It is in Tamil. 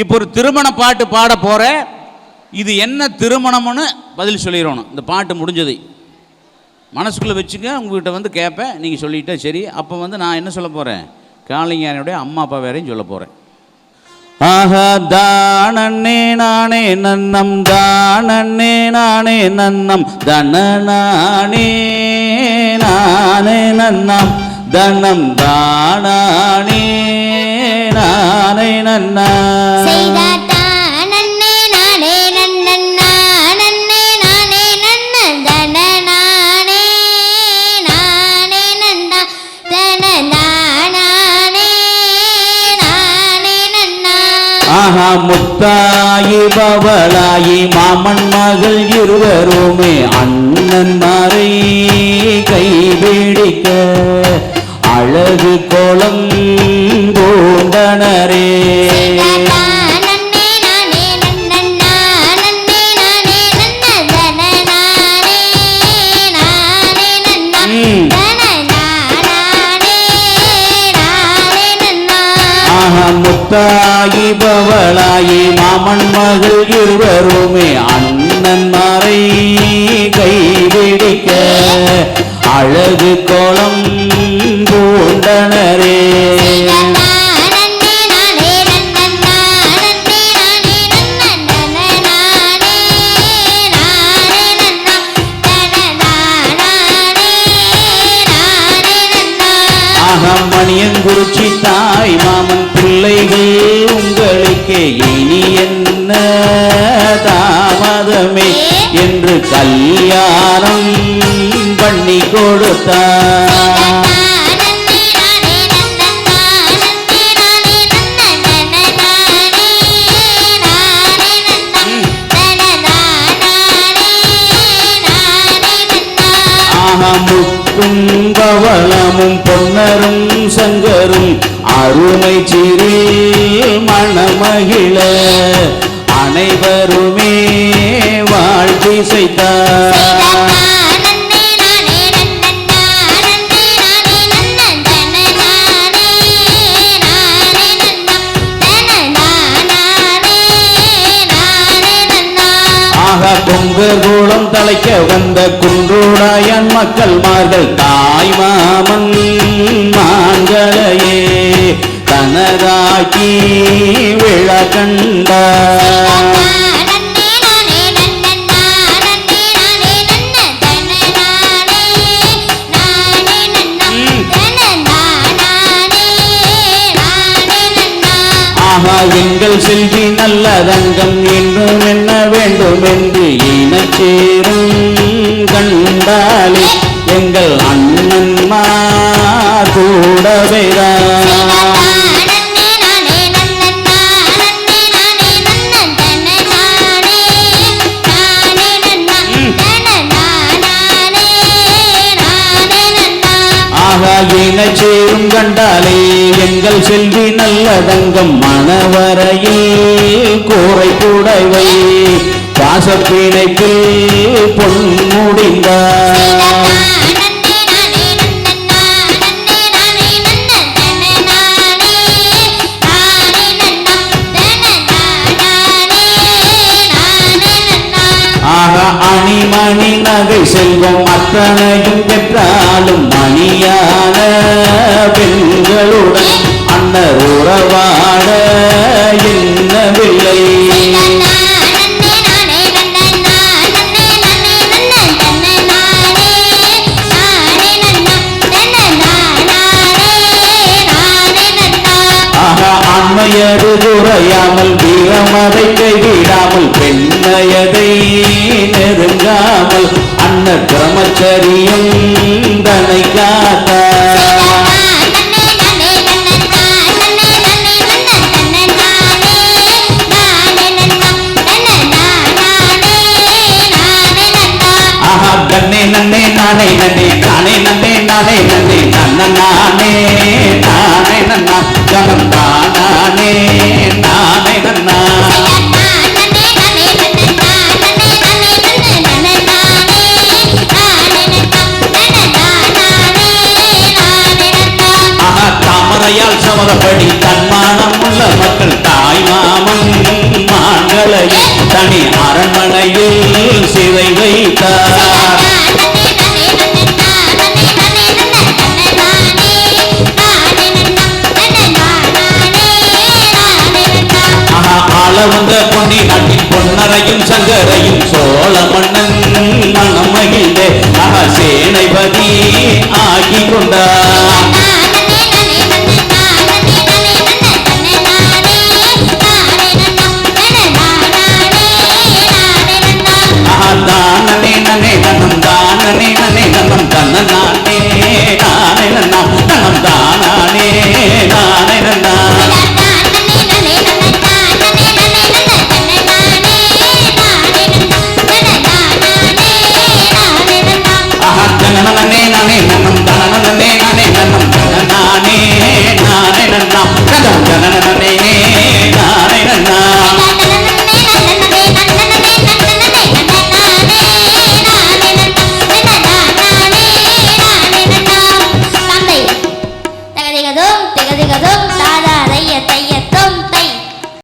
இப்போ ஒரு திருமண பாட்டு பாட போகிற இது என்ன திருமணம்னு பதில் சொல்லிடணும். இந்த பாட்டு முடிஞ்சது. மனசுக்குள்ளே வச்சுங்க உங்ககிட்ட வந்து கேட்பேன் நீங்கள் சொல்லிட்டா சரி. அப்போ வந்து நான் என்ன சொல்ல போகிறேன் காளிங்காரனுடைய அம்மா அப்பா வேறையும் சொல்ல போகிறேன் ஆஹா தானே நானே நன்னம் தானே நானே நன்னம் தன நானே நானே நன்னம் தனம் தானே நானே நன்னா. ஆஹா முத்தாயி பவளாயி மாமன் மகள் இருவருமே அண்ணன் மாறை கைபிடிக்க அழகு கோலம் ஆஹா முத்தாயி பவளாயி மாமன் மகள் இருவருமே அண்ணன் மாறை கைவிடிக்க அழகு கோலம் மணியங்குறிச்சி தாய் மாமன் பிள்ளைகள் உங்களுக்கு இனி என்ன தாமதமே என்று கல்யாணம் பண்ணி கொடுத்தார். பவளமும் பொன்னரும் சங்கரும் அருமை சிறு மணமகிழ அனைவருமே வாழ்த்தி ஆக தலைக்க வந்த குன்றோடாயன் மக்கள் மார்கள் தாய் மாமன் மாங்களையே தனதாக்கி விழா கண்டார். ஆஹா எங்கள் செல்வி நல்ல நல்லதங்கம் என்றும் என்ன வேண்டும் என்று இனச்சேரும் கண்டாலே எங்கள் அண்ணன்மா கூடவேதான் சேரும் கண்டாலே எங்கள் செல்வி நல்ல தங்கம் மணவரையில் கூரை கூடவை பாசப்பிணைப்பில் பொன் முடிந்தார். அணிமணி நகை செல்வம் அத்தனையும் பெற்றாலும் மணியா பிள்ளை அம்மையது துறையாமல் வீரமதை கைவிடாமல் பெண்மையதை நெருங்காமல் அன்ன பிரமச்சரியம் தனை காத்தார் நானே நன்னே நானே நன்னே நானே நன்னே நன்ன நானே நானே நன்னா ஜனம் தானே நானே நன்னா தாமரையால் சமதப்படி தன்மானம் உள்ள மக்கள் தாய் மாமன் மாங்களையும் தனி அரண்மனையில் சிதை பொன்னி நாட்டில் பொன்னரையும் சங்கரையும் சோழ மன்னன் மனம் மகிழ்ந்த சேனைபதி ஆகி கொண்டார். mala